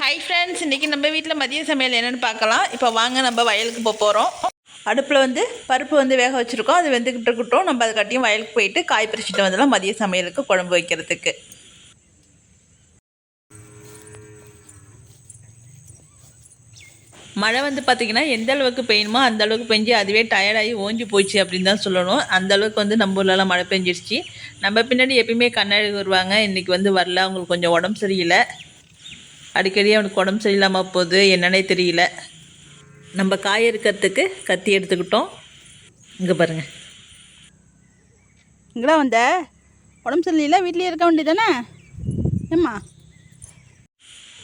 Hi friends இன்றைக்கி நம்ம வீட்டில் மதிய சமையல் என்னென்னு பார்க்கலாம். இப்போ வாங்க நம்ம வயலுக்கு போக போகிறோம் அடுப்பில் வந்து பருப்பு வந்து வேக வச்சுருக்கோம். அது வெந்துக்கிட்டு இருக்கட்டும். நம்ம அது கட்டியும் வயலுக்கு போயிட்டு காய் பறிச்சுட்டு வந்துடலாம் மதிய சமையலுக்கு குழம்பு வைக்கிறதுக்கு. மழை வந்து பார்த்திங்கன்னா எந்த அளவுக்கு பெய்யணுமோ அந்த அளவுக்கு பெஞ்சு அதுவே டயர்டாகி ஓஞ்சி போச்சு அப்படின்னு தான் சொல்லணும். அந்த அளவுக்கு வந்து நம்ம ஊர்லலாம் மழை பெஞ்சிருச்சு. நம்ம பின்னாடி எப்பயுமே கண்ணாடி வருவாங்க. இன்றைக்கி வந்து வரல. அவங்களுக்கு கொஞ்சம் உடம்பு சரியில்லை. அடிக்கடி அவனுக்கு உடம்பு சரியில்லாமல் போகுது என்னன்னே தெரியல. நம்ம காய் இருக்கிறதுக்கு கத்தி எடுத்துக்கிட்டோம். இங்கே பாருங்கள் இங்கடா வந்த. உடம்பு சரியில்லை வீட்லேயே இருக்க வேண்டியதானே ஏம்மா?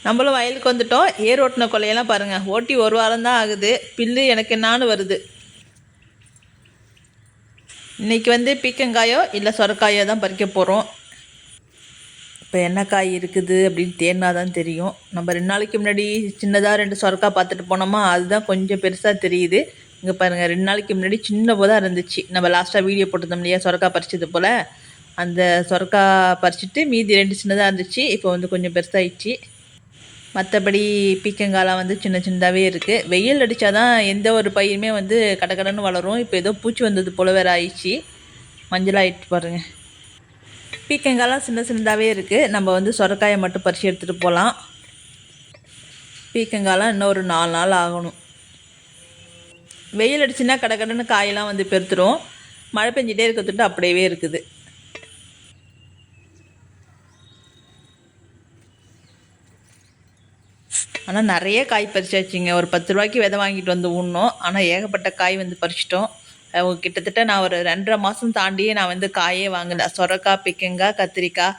நம்மளும் வயலுக்கு வந்துட்டோம். ஏர் ஓட்டின கொலையெல்லாம் பாருங்கள் ஓட்டி ஒரு வாரம் தான் ஆகுது. பில்லு எனக்கு என்னான்னு வருது. இன்றைக்கி வந்து பீக்கங்காயோ இல்லை சொரக்காயோ தான் பறிக்க போகிறோம் இப்போ என்ன காய் இருக்குது அப்படின்னு தேடினா தான் தெரியும். நம்ம ரெண்டு நாளைக்கு முன்னாடி சின்னதாக ரெண்டு சொரக்கா பார்த்துட்டு போனோமா அதுதான் கொஞ்சம் பெருசாக தெரியுது. இங்கே பாருங்கள் ரெண்டு நாளைக்கு முன்னாடி சின்ன போதாக இருந்துச்சு. நம்ம லாஸ்ட்டாக வீடியோ போட்டிருந்தோம் இல்லையா சொரக்காய் பறிச்சது போல். அந்த சொரக்கா பறிச்சுட்டு மீதி ரெண்டு சின்னதாக இருந்துச்சு. இப்போ வந்து கொஞ்சம் பெருசாகிடுச்சு மற்றபடி பீக்கங்காலாம் வந்து சின்ன சின்னதாகவே இருக்குது வெயில் அடித்தா தான் எந்த ஒரு பயிருமே வந்து கடக்கடன்னு வளரும். இப்போ ஏதோ பூச்சி வந்தது போல வேறு ஆயிடுச்சு. மஞ்சள் ஆயிட்டு பாருங்கள் பீக்கங்காயெலாம் சின்ன சின்னதாகவே இருக்குது நம்ம வந்து சொரக்காயை மட்டும் பறித்து எடுத்துகிட்டு போகலாம் பீக்கங்காயெலாம் இன்னும் ஒரு நாலு நாள் ஆகணும். வெயில் அடிச்சுன்னா கடக்கடன்னு காயெல்லாம் வந்து பெருத்துடும் மழை பெஞ்சிட்டே இருக்கிறதுட்டு அப்படியே இருக்குது. ஆனால் நிறைய காய் பறிச்சாச்சுங்க. ஒரு பத்து ரூபாய்க்கு விதை வாங்கிட்டு வந்து ஊனோம் ஆனால் ஏகப்பட்ட காய் வந்து பறிச்சிட்டோம். கிட்டத்தட்ட நான் ஒரு ரெண்டரை மாதம் தாண்டியே நான் வந்து காயே வாங்கலை சொரக்காய் பிக்கங்காய் கத்திரிக்காய்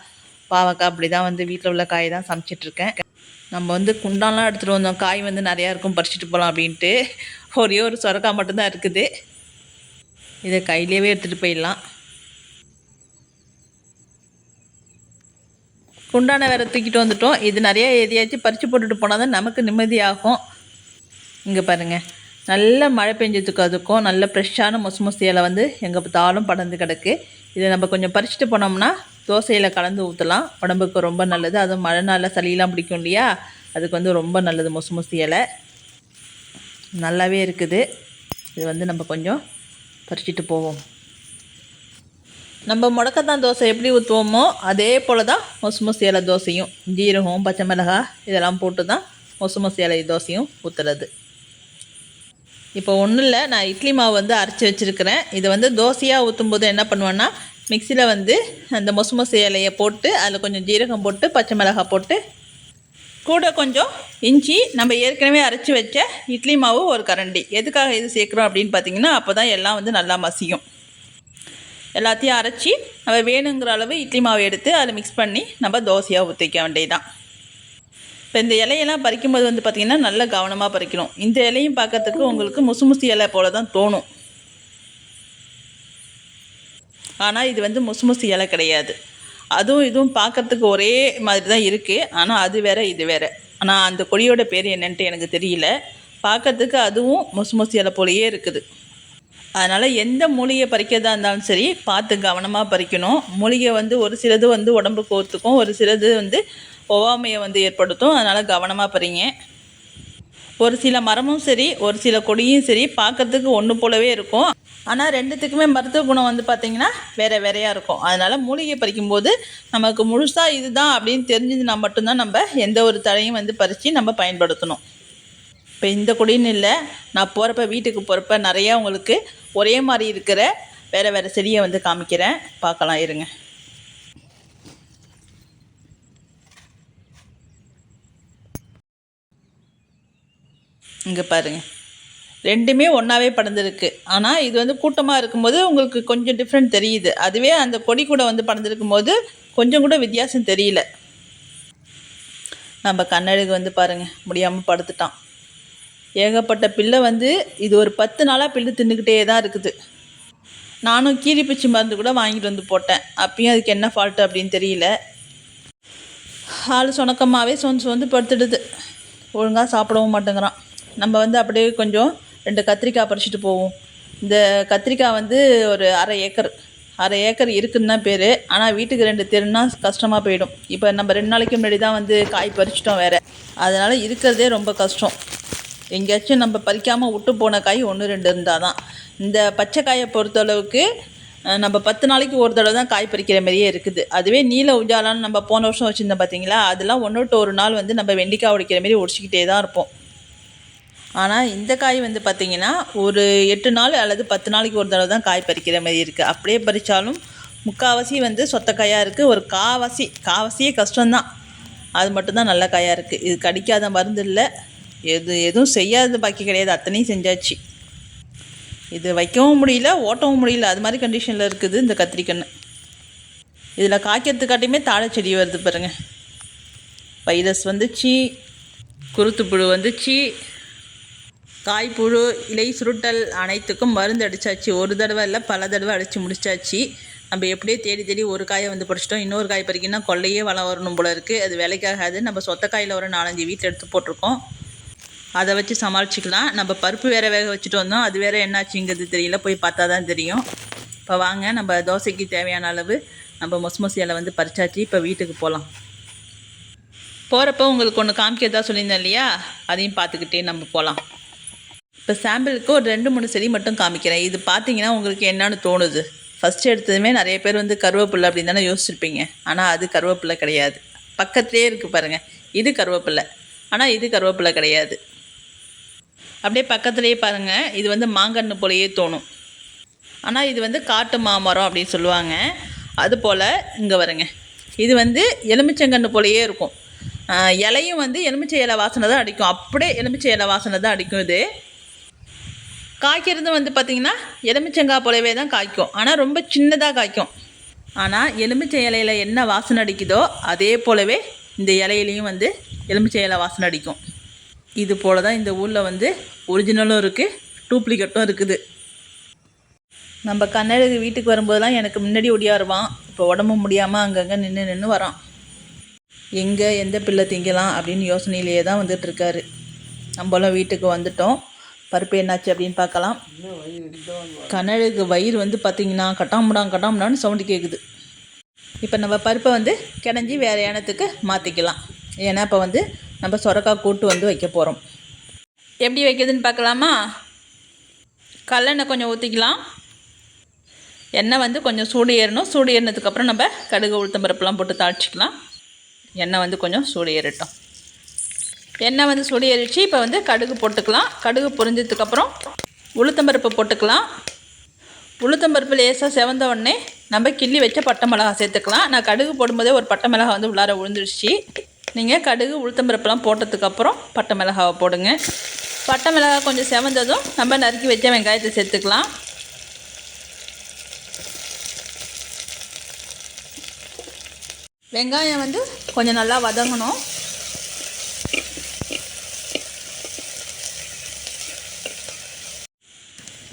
பாவக்காய் அப்படி தான் வந்து வீட்டில் உள்ள காய் தான் சமைச்சிட்ருக்கேன் நம்ம வந்து குண்டான்லாம் எடுத்துகிட்டு வந்தோம். காய் வந்து நிறையா இருக்கும். பறிச்சுட்டு போகலாம் அப்படின்ட்டு. ஒரே ஒரு சொரக்காய் மட்டும்தான் இருக்குது. இதை கையிலேயே எடுத்துகிட்டு போயிடலாம். குண்டான வேற தூக்கிட்டு வந்துட்டோம். இது நிறைய எதையாச்சும் பறித்து போட்டுட்டு போனால் தான் நமக்கு நிம்மதியாகும். இங்கே பாருங்கள் நல்ல மழை பெஞ்சதுக்கு அதுக்கும் நல்ல ஃப்ரெஷ்ஷான மொசு மொசு இலை வந்து எங்கே பார்த்தாலும் படர்ந்து கிடக்கு. இதை நம்ம கொஞ்சம் பறிச்சுட்டு போனோம்னா தோசையில் கலந்து ஊற்றலாம் உடம்புக்கு ரொம்ப நல்லது. அதுவும் மழை நாளில் சளியெலாம் பிடிக்கும் இல்லையா? அதுக்கு வந்து ரொம்ப நல்லது மொசு மொசு இலை நல்லாவே இருக்குது. இது வந்து நம்ம கொஞ்சம் பறிச்சுட்டு போவோம். நம்ம முடக்கத்தான் தோசை எப்படி ஊற்றுவோமோ அதே போல் தான் மொசு மொசு இலை தோசையும் ஜீரகம் பச்சை மிளகாய் இதெல்லாம் போட்டு தான் மொசு மொசு இலை தோசையும் ஊற்றுறது இப்போ ஒன்றும் இல்லை நான் இட்லி மாவு வந்து அரைச்சி வச்சுருக்கிறேன். இதை வந்து தோசையாக ஊற்றும்போது என்ன பண்ணுவேன்னா மிக்சியில் வந்து அந்த மொசு மொசு இலையை போட்டு அதில் கொஞ்சம் ஜீரகம் போட்டு பச்சை மிளகாய் போட்டு கூட கொஞ்சம் இஞ்சி நம்ம ஏற்கனவே அரைச்சி வச்ச இட்லி மாவு ஒரு கரண்டி. எதுக்காக இது சேர்க்குறோம் அப்படின்னு பார்த்தீங்கன்னா அப்போ தான் எல்லாம் வந்து நல்லா மசியும். எல்லாத்தையும் அரைச்சி நம்ம வேணுங்கிற அளவு இட்லி மாவு எடுத்து அதில் மிக்ஸ் பண்ணி நம்ம தோசையாக ஊற்றிக்க வேண்டியதான் இப்போ இந்த இலையெல்லாம் பறிக்கும்போது வந்து பார்த்திங்கன்னா நல்லா கவனமாக பறிக்கணும். இந்த இலையும் பார்க்கறதுக்கு உங்களுக்கு முசு முசு இலை போல தான் தோணும். ஆனால் இது வந்து முசு முசு இலை கிடையாது. அதுவும் இதுவும் பார்க்கறதுக்கு ஒரே மாதிரி தான் இருக்குது ஆனால் அது வேற இது வேற. ஆனால் அந்த கொடியோட பேர் என்னன்ட்டு எனக்கு தெரியல. பார்க்கறதுக்கு அதுவும் முசு முசு இலை போலயே இருக்குது. அதனால் எந்த மூலிகை பறிக்கிறதா இருந்தாலும் சரி பார்த்து கவனமாக பறிக்கணும். மூலிகை வந்து ஒரு சிலது வந்து உடம்புக்கு ஒத்துக்கும் ஒரு சிலது வந்து ஒவ்வாமையை வந்து ஏற்படுத்தும். அதனால் கவனமாக பறிங்க. ஒரு சில மரமும் சரி ஒரு சில கொடியும் சரி பார்க்கறதுக்கு ஒன்று போலவே இருக்கும். ஆனால் ரெண்டுத்துக்குமே மருத்துவ குணம் வந்து பார்த்திங்கன்னா வேறு வேறையாக இருக்கும். அதனால் மூலிகை பறிக்கும்போது நமக்கு முழுசாக இதுதான் அப்படின்னு தெரிஞ்சதுன்னா மட்டும்தான் நம்ம எந்த ஒரு தழையும் வந்து பறித்து நம்ம பயன்படுத்தணும். இப்போ இந்த கொடின்னு இல்லை. நான் போகிறப்ப வீட்டுக்கு போகிறப்ப நிறையா உங்களுக்கு ஒரே மாதிரி இருக்கிற வேறு வேறு செடியை வந்து காமிக்கிறேன். பார்க்கலாம் இருங்க. இங்கே பாருங்க. ரெண்டுமே ஒன்றாவே படர்ந்துருக்கு. ஆனால் இது வந்து கூட்டமாக இருக்கும்போது உங்களுக்கு கொஞ்சம் டிஃப்ரெண்ட் தெரியுது. அதுவே அந்த கொடி கூட வந்து படர்ந்துருக்கும் போது கொஞ்சம் கூட வித்தியாசம் தெரியல. நம்ம கண்ணழகு வந்து பாருங்கள் முடியாமல் படுத்துட்டான். ஏகப்பட்ட பிள்ளை வந்து இது ஒரு பத்து நாளாக பில்லு தின்னுக்கிட்டே தான் இருக்குது. நானும் கீரிப்பூச்சி மருந்து கூட வாங்கிட்டு வந்து போட்டேன். அப்பயும் அதுக்கு என்ன ஃபால்ட்டு அப்படின்னு தெரியல. ஆள் சுணக்கமாகவே சொந்து சொந்து படுத்துடுது. ஒழுங்காக சாப்பிடவும் மாட்டேங்கிறான். நம்ம வந்து அப்படியே கொஞ்சம் ரெண்டு கத்திரிக்காய் பறிச்சுட்டு போவோம். இந்த கத்திரிக்காய் வந்து ஒரு அரை ஏக்கர். அரை ஏக்கர் இருக்குன்னு தான் பேர். ஆனால் வீட்டுக்கு ரெண்டு தெருன்னா கஷ்டமாக போயிடும். இப்போ நம்ம ரெண்டு நாளைக்கு முன்னாடி தான் வந்து காய் பறிச்சிட்டோம் வேறு. அதனால் இருக்கிறதே ரொம்ப கஷ்டம். எங்கேயாச்சும் நம்ம பறிக்காமல் விட்டு போன காய் ஒன்று ரெண்டு இருந்தால் தான் இந்த பச்சை காயை பொறுத்தளவுக்கு நம்ம பத்து நாளைக்கு ஒரு தடவை தான் காய் பறிக்கிற மாதிரியே இருக்குது. அதுவே நீல உஜாலான்னு நம்ம போன வருஷம் வச்சுருந்தோம் பார்த்தீங்களா அதெல்லாம் ஒன்று ஒரு நாள் வந்து நம்ம வெண்டிக்காய் உடைக்கிற மாரி உடிச்சிக்கிட்டே தான் இருப்போம். ஆனால் இந்த காய் வந்து பார்த்திங்கன்னா ஒரு எட்டு நாள் அல்லது பத்து நாளைக்கு ஒரு தடவை தான் காய் பறிக்கிற மாதிரி இருக்குது அப்படியே பறித்தாலும் முக்கால்வாசி வந்து சொத்தக்காயாக இருக்குது ஒரு காவாசி காவாசியே கஷ்டம்தான். அது மட்டும்தான் நல்ல காயாக இருக்குது இது கடிக்காத மருந்து இல்லை. எது எதுவும் செய்யாத பாக்கி கிடையாது. அத்தனையும் செஞ்சாச்சு. இது வைக்கவும் முடியல ஓட்டவும் முடியல. அது மாதிரி கண்டிஷனில் இருக்குது இந்த கத்திரிக்கன்று இதில் காய்க்கிறதுக்காட்டியுமே தாழை செடி வருது பாருங்கள் வைரஸ் வந்துச்சு குருத்துப்புழு வந்துச்சு காய்ப்புழு இலை சுருட்டல் அனைத்துக்கும் மருந்து அடித்தாச்சு ஒரு தடவை இல்லை பல தடவை அடித்து முடிச்சாச்சு. நம்ம எப்படியே தேடி தேடி ஒரு காயை வந்து பறிச்சிட்டோம் இன்னொரு காய் பறிக்கணும்னா கொள்ளையே வளம் வரணும் போல இருக்குது அது வேலைக்காகாது நம்ம சொத்த காயில் ஒரு நாலஞ்சு வீட்டில் எடுத்து போட்டிருக்கோம். அதை வச்சு சமாளிச்சுக்கலாம். நம்ம பருப்பு வேற வேக வச்சுட்டு வந்தோம். அது வேற என்னாச்சுங்கிறது தெரியல. போய் பார்த்தா தான் தெரியும். இப்போ வாங்க நம்ம தோசைக்கு தேவையான அளவு நம்ம மொசமொசி இலை வந்து பறிச்சாச்சு. இப்போ வீட்டுக்கு போகலாம் போகிறப்ப உங்களுக்கு ஒன்று காமிக்கிறதா சொல்லியிருந்தேன் இல்லையா? அதையும் பார்த்துக்கிட்டே நம்ம போகலாம் இப்போ சாம்பிளுக்கு ஒரு ரெண்டு மூணு செடி மட்டும் காமிக்கிறேன். இது பார்த்தீங்கன்னா உங்களுக்கு என்னன்னு தோணுது? ஃபஸ்ட்டு எடுத்ததுமே நிறைய பேர் வந்து கருவேப்பில்லை அப்படின்னு தானே யோசிச்சிருப்பீங்க. ஆனால் அது கருவேப்பில்லை கிடையாது. பக்கத்துலேயே இருக்குது பாருங்கள் இது கருவேப்பில்லை ஆனால் இது கருவேப்பில்லை கிடையாது. அப்படியே பக்கத்துலேயே பாருங்கள் இது வந்து மாங்கன்று போலயே தோணும். ஆனால் இது வந்து காட்டு மாமரம் அப்படின்னு சொல்லுவாங்க. அதுபோல் இங்கே வருங்க. இது வந்து எலுமிச்சங்கன்று போலயே இருக்கும். இலையும் வந்து எலுமிச்சை இலை வாசனை தான் அடிக்கும். அப்படியே எலுமிச்சை இலை வாசனை தான் அடிக்கும் இது. காய்க்கிறது வந்து பார்த்திங்கன்னா எலுமிச்சங்காய் போலவே தான் காய்க்கும். ஆனால் ரொம்ப சின்னதாக காய்க்கும். ஆனால் எலுமிச்சை இலையில என்ன வாசனை அடிக்குதோ அதே போலவே இந்த இலையிலையும் வந்து எலுமிச்சை இலை வாசனை அடிக்கும். இது போல தான் இந்த ஊரில் வந்து ஒரிஜினலும் இருக்குது டூப்ளிகேட்டும் இருக்குது. நம்ம கண்ணழகு வீட்டுக்கு வரும்போதெல்லாம் எனக்கு முன்னாடி ஒடியாருவான். இப்போ உடம்பு முடியாமல் அங்கங்கே நின்று நின்று வரான். எங்கே எந்த பிள்ளை திங்கலாம் அப்படின்னு யோசனையிலேயே தான் வந்துட்டு இருக்காரு நம்மளும் வீட்டுக்கு வந்துட்டோம். பருப்பு என்னாச்சு அப்படின்னு பார்க்கலாம். கண்ணழகு வயிறு வந்து பார்த்திங்கன்னா கட்டாமுடான் கட்டாமுடான்னு சவுண்டு கேட்குது இப்போ நம்ம பருப்பை வந்து கிடஞ்சி வேறு யானத்துக்கு மாற்றிக்கலாம் ஏன்னா இப்போ வந்து நம்ம சொரக்காய் கூட்டு வந்து வைக்க போகிறோம் எப்படி வைக்கிறதுன்னு பார்க்கலாமா? கல்லெண்ணெய் கொஞ்சம் ஊற்றிக்கலாம் எண்ணெய் வந்து கொஞ்சம் சூடு ஏறணும். சூடு ஏறினதுக்கப்புறம் நம்ம கடுகு உளுத்தம் பருப்புலாம் போட்டு தாளிச்சிக்கலாம். எண்ணெய் வந்து கொஞ்சம் சூடு ஏறட்டும். எண்ணெய் வந்து சூடு ஏறிச்சு இப்போ வந்து கடுகு போட்டுக்கலாம். கடுகு பொரிஞ்சதுக்கப்புறம் உளுத்தம்பருப்பு போட்டுக்கலாம். உளுத்தம்பருப்பு லேசாக செவந்த உடனே நம்ம கிள்ளி வச்ச பட்டை மிளகா சேர்த்துக்கலாம். நான் கடுகு போடும்போதே ஒரு பட்டை மிளகா வந்து உள்ளார விழுந்துருச்சு நீங்கள் கடுகு உளுத்தம்பருப்புலாம் போட்டதுக்கப்புறம் பட்டை மிளகாவை போடுங்க. பட்டை மிளகாய் கொஞ்சம் செவந்ததும் நம்ம நறுக்கி வச்ச வெங்காயத்தை சேர்த்துக்கலாம். வெங்காயம் வந்து கொஞ்சம் நல்லா வதங்கணும்.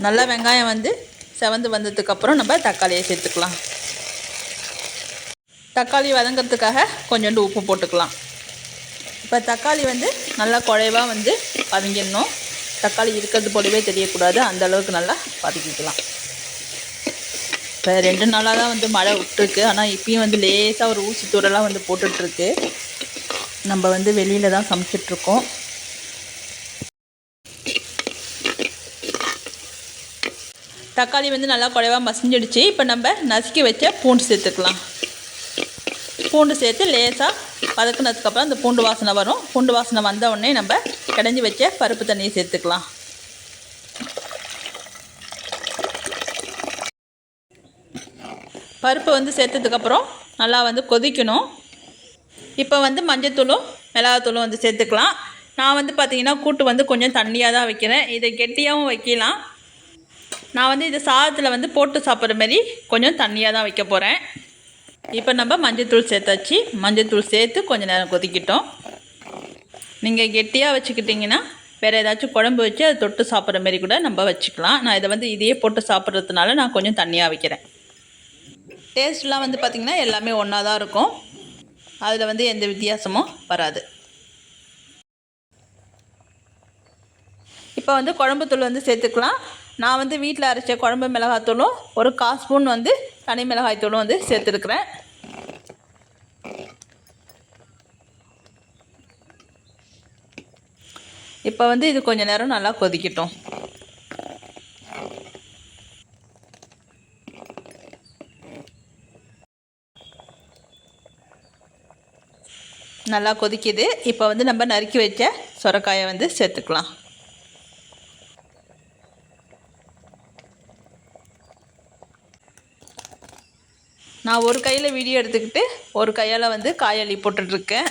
நல்லா வெங்காயம் வந்து செவந்து வந்ததுக்கப்புறம் நம்ம தக்காளியை சேர்த்துக்கலாம். தக்காளி வதங்கிறதுக்காக கொஞ்சோண்டு உப்பு போட்டுக்கலாம். இப்போ தக்காளி வந்து நல்லா குழைவாக வந்து பதுங்கிடணும் தக்காளி இருக்கிறது போலவே தெரியக்கூடாது. அந்த அளவுக்கு நல்லா வதக்கிக்கலாம். இப்போ ரெண்டு நாளாக தான் வந்து மழை விட்டுருக்கு. ஆனால் இப்பயும் வந்து லேசாக ஒரு ஊசி தூரெல்லாம் வந்து போட்டுட்ருக்கு நம்ம வந்து வெளியில் தான் சமைச்சிட்ருக்கோம். தக்காளி வந்து நல்லா குறைவாக மசிஞ்சிடுச்சு. இப்போ நம்ம நசுக்கி வச்ச பூண்டு சேர்த்துக்கலாம். பூண்டு சேர்த்து லேசாக வதக்குனதுக்கப்புறம் அந்த பூண்டு வாசனை வரும். பூண்டு வாசனை வந்த உடனே நம்ம கடைஞ்சி வச்ச பருப்பு தண்ணியை சேர்த்துக்கலாம். பருப்பு வந்து சேர்த்ததுக்கப்புறம் நல்லா வந்து கொதிக்கணும். இப்போ வந்து மஞ்சத்தூளும் மிளகாத்தூளும் வந்து சேர்த்துக்கலாம். நான் வந்து பார்த்திங்கன்னா கூட்டு வந்து கொஞ்சம் தண்ணியாக தான் வைக்கிறேன். இதை கெட்டியாகவும் வைக்கலாம். நான் வந்து இது சாதத்தில் வந்து போட்டு சாப்பிட்ற மாதிரி கொஞ்சம் தண்ணியாக தான் வைக்க போகிறேன் இப்போ நம்ம மஞ்சத்தூள் சேர்த்தாச்சு மஞ்சத்தூள் சேர்த்து கொஞ்சம் நேரம் கொதிக்கிட்டோம். நீங்கள் கெட்டியாக வச்சுக்கிட்டிங்கன்னா வேறு ஏதாச்சும் குழம்பு வச்சு அதை தொட்டு சாப்பிட்ற மாரி கூட நம்ம வச்சுக்கலாம். நான் இதை வந்து இதையே போட்டு சாப்பிட்றதுனால நான் கொஞ்சம் தண்ணியாக வைக்கிறேன். டேஸ்ட்லாம் வந்து பார்த்திங்கன்னா எல்லாமே ஒன்றா தான் இருக்கும். அதில் வந்து எந்த வித்தியாசமும் வராது. இப்போ வந்து குழம்புத்தூள் வந்து சேர்த்துக்கலாம். நான் வந்து வீட்டில் அரைச்ச குழம்பு மிளகாத்தூளும் ஒரு கால் ஸ்பூன் வந்து தனி மிளகாய்த்தூளும் வந்து சேர்த்துருக்குறேன். இப்போ வந்து இது கொஞ்சம் நேரம் நல்லா கொதிக்கட்டும். நல்லா கொதிக்குது. இப்போ வந்து நம்ம நறுக்கி வச்ச சொரக்காயை வந்து சேர்த்துக்கலாம். நான் ஒரு கையில் வீடியோ எடுத்துக்கிட்டு ஒரு கையால் வந்து காயள்ளி போட்டுட்ருக்கேன்.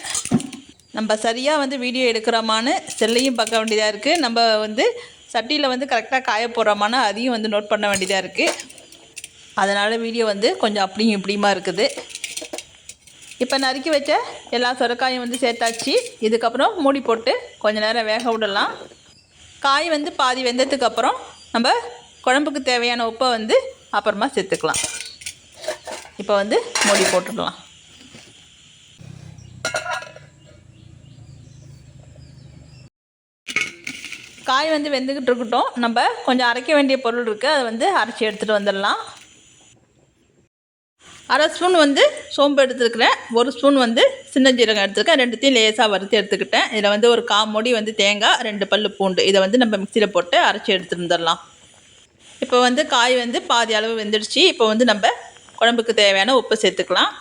நம்ம சரியாக வந்து வீடியோ எடுக்கிறோமான்னு செல்லையும் பார்க்க வேண்டியதாக இருக்குது நம்ம வந்து சட்டியில் வந்து கரெக்டாக காய போடுறோமான்னு அதையும் வந்து நோட் பண்ண வேண்டியதாக இருக்குது அதனால் வீடியோ வந்து கொஞ்சம் அப்படியும் இப்படியுமா இருக்குது. இப்போ நறுக்கி வச்ச எல்லா சுரக்காயும் வந்து சேர்த்தாச்சு. இதுக்கப்புறம் மூடி போட்டு கொஞ்சம் நேரம் வேக விடலாம். காய் வந்து பாதி வெந்ததுக்கப்புறம் நம்ம குழம்புக்கு தேவையான உப்பை வந்து அப்புறமா சேர்த்துக்கலாம். இப்போ வந்து மூடி போட்டுடலாம் காய் வந்து வெந்துக்கிட்டு இருக்கட்டும். நம்ம கொஞ்சம் அரைக்க வேண்டிய பொருள் இருக்குது அதை வந்து அரைச்சி எடுத்துகிட்டு வந்துடலாம். அரை ஸ்பூன் வந்து சோம்பு எடுத்துருக்கிறேன். ஒரு ஸ்பூன் வந்து சின்ன ஜீரகம் எடுத்துருக்கேன். ரெண்டுத்தையும் லேசாக வறுத்து எடுத்துக்கிட்டேன். இதில் வந்து ஒரு கா மூடி வந்து தேங்காய் ரெண்டு பல் பூண்டு. இதை வந்து நம்ம மிக்சியில் போட்டு அரைச்சி எடுத்துகிட்டு வந்துடலாம். இப்போ வந்து காய் வந்து பாதி அளவு வெந்துடுச்சு. இப்போ வந்து நம்ம உடம்புக்கு தேவையான உப்பு சேர்த்துக்கலாம்.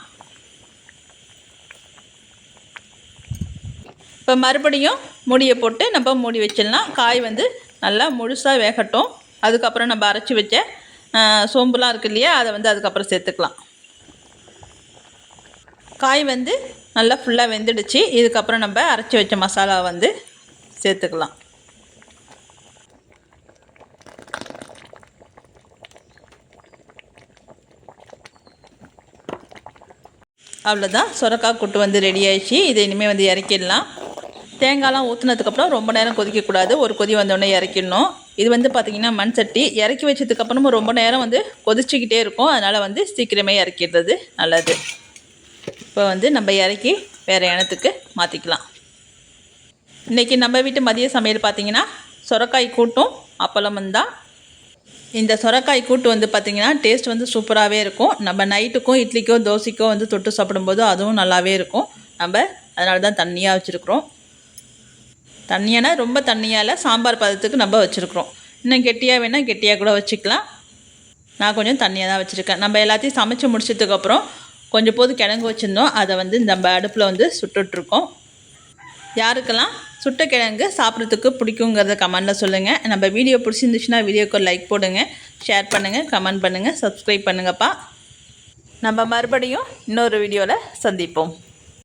இப்போ மறுபடியும் மூடியை போட்டு நம்ம மூடி வச்சிடலாம். காய் வந்து நல்லா முழுசாக வேகட்டும். அதுக்கப்புறம் நம்ம அரைச்சி வச்ச சோம்புலாம் இருக்கு இல்லையா அதை வந்து அதுக்கப்புறம் சேர்த்துக்கலாம். காய் வந்து நல்லா ஃபுல்லாக வெந்துடுச்சு. இதுக்கப்புறம் நம்ம அரைச்சி வச்ச மசாலா வந்து சேர்த்துக்கலாம். அவ்வளோதான் சுரக்காய் கூட்டு வந்து ரெடி ஆயிடுச்சு. இதை இனிமேல் வந்து இறக்கிடலாம். தேங்காய்லாம் ஊற்றுனதுக்கப்புறம் ரொம்ப நேரம் கொதிக்கக்கூடாது. ஒரு கொதி வந்தோடனே இறக்கிடணும். இது வந்து பார்த்திங்கன்னா மண் சட்டி. இறக்கி வச்சதுக்கப்புறமும் ரொம்ப நேரம் வந்து கொதிச்சுக்கிட்டே இருக்கும். அதனால் வந்து சீக்கிரமே இறக்கிடுறது நல்லது. இப்போ வந்து நம்ம இறக்கி வேறு இனத்துக்கு மாற்றிக்கலாம் இன்றைக்கி நம்ம வீட்டு மதிய சமையல் பார்த்திங்கன்னா சுரக்காய் கூட்டும் அப்பளமும் தான். இந்த சுரக்காய் கூட்டு வந்து பார்த்திங்கன்னா டேஸ்ட் வந்து சூப்பராகவே இருக்கும். நம்ம நைட்டுக்கும் இட்லிக்கோ தோசைக்கோ வந்து தொட்டு சாப்பிடும்போது அதுவும் நல்லாவே இருக்கும். நம்ம அதனால தான் தண்ணியாக வச்சுருக்குறோம். தண்ணியானா ரொம்ப தண்ணியால் சாம்பார் பதத்துக்கு நம்ம வச்சுருக்குறோம். இன்னும் கெட்டியாக வேணால் கெட்டியாக கூட வச்சுக்கலாம். நான் கொஞ்சம் தண்ணியாக தான் வச்சுருக்கேன். நம்ம எல்லாத்தையும் சமைச்சு முடிச்சதுக்கப்புறம் கொஞ்சம் போது கிழங்கு வச்சுருந்தோம். அதை வந்து நம்ம அடுப்பில் வந்து சுட்டுட்ருக்கோம் யாருக்கெல்லாம்? சுட்ட கிழங்கு சாப்பிட்றதுக்கு பிடிக்குங்கிறத கமெண்டில் சொல்லுங்கள் நம்ம வீடியோ பிடிச்சிருந்துச்சுன்னா வீடியோக்கு லைக் போடுங்க. ஷேர் பண்ணுங்கள் கமெண்ட் பண்ணுங்கள் சப்ஸ்கிரைப் பண்ணுங்கப்பா. நம்ம மறுபடியும் இன்னொரு வீடியோவில் சந்திப்போம்.